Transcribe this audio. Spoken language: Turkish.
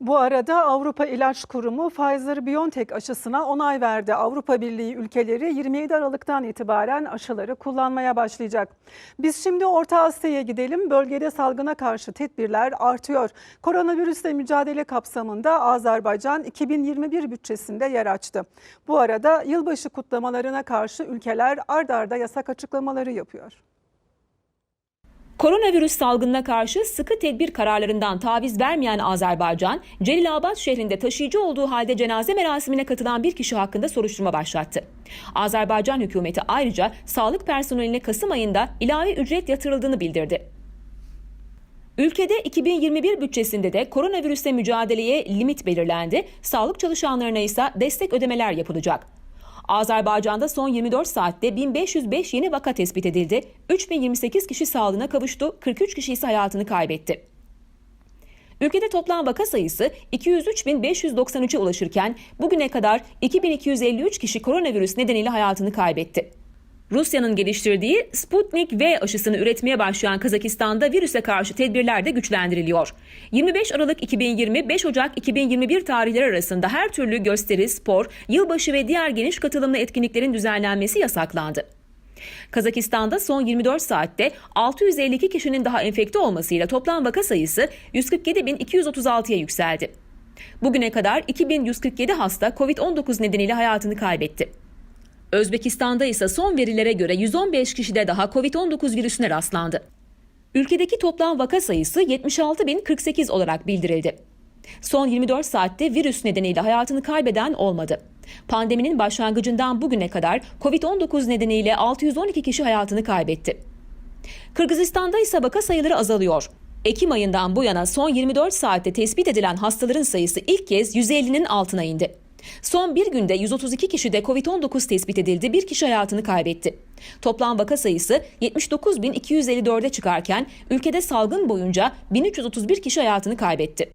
Bu arada Avrupa İlaç Kurumu Pfizer-BioNTech aşısına onay verdi. Avrupa Birliği ülkeleri 27 Aralık'tan itibaren aşıları kullanmaya başlayacak. Biz şimdi Orta Asya'ya gidelim. Bölgede salgına karşı tedbirler artıyor. Koronavirüsle mücadele kapsamında Azerbaycan 2021 bütçesinde yer açtı. Bu arada yılbaşı kutlamalarına karşı ülkeler ard arda yasak açıklamaları yapıyor. Koronavirüs salgınına karşı sıkı tedbir kararlarından taviz vermeyen Azerbaycan, Celilabad şehrinde taşıyıcı olduğu halde cenaze merasimine katılan bir kişi hakkında soruşturma başlattı. Azerbaycan hükümeti ayrıca sağlık personeline Kasım ayında ilave ücret yatırıldığını bildirdi. Ülkede 2021 bütçesinde de koronavirüsle mücadeleye limit belirlendi, sağlık çalışanlarına ise destek ödemeler yapılacak. Azerbaycan'da son 24 saatte 1505 yeni vaka tespit edildi. 3028 kişi sağlığına kavuştu, 43 kişi ise hayatını kaybetti. Ülkede toplam vaka sayısı 203.593'e ulaşırken bugüne kadar 2253 kişi koronavirüs nedeniyle hayatını kaybetti. Rusya'nın geliştirdiği Sputnik V aşısını üretmeye başlayan Kazakistan'da virüse karşı tedbirler de güçlendiriliyor. 25 Aralık 2020 5 Ocak 2021 tarihleri arasında her türlü gösteri, spor, yılbaşı ve diğer geniş katılımlı etkinliklerin düzenlenmesi yasaklandı. Kazakistan'da son 24 saatte 652 kişinin daha enfekte olmasıyla toplam vaka sayısı 147.236'ya yükseldi. Bugüne kadar 2147 hasta COVID-19 nedeniyle hayatını kaybetti. Özbekistan'da ise son verilere göre 115 kişide daha COVID-19 virüsüne rastlandı. Ülkedeki toplam vaka sayısı 76.048 olarak bildirildi. Son 24 saatte virüs nedeniyle hayatını kaybeden olmadı. Pandeminin başlangıcından bugüne kadar COVID-19 nedeniyle 612 kişi hayatını kaybetti. Kırgızistan'da ise vaka sayıları azalıyor. Ekim ayından bu yana son 24 saatte tespit edilen hastaların sayısı ilk kez 150'nin altına indi. Son bir günde 132 kişide COVID-19 tespit edildi, bir kişi hayatını kaybetti. Toplam vaka sayısı 79.254'e çıkarken ülkede salgın boyunca 1331 kişi hayatını kaybetti.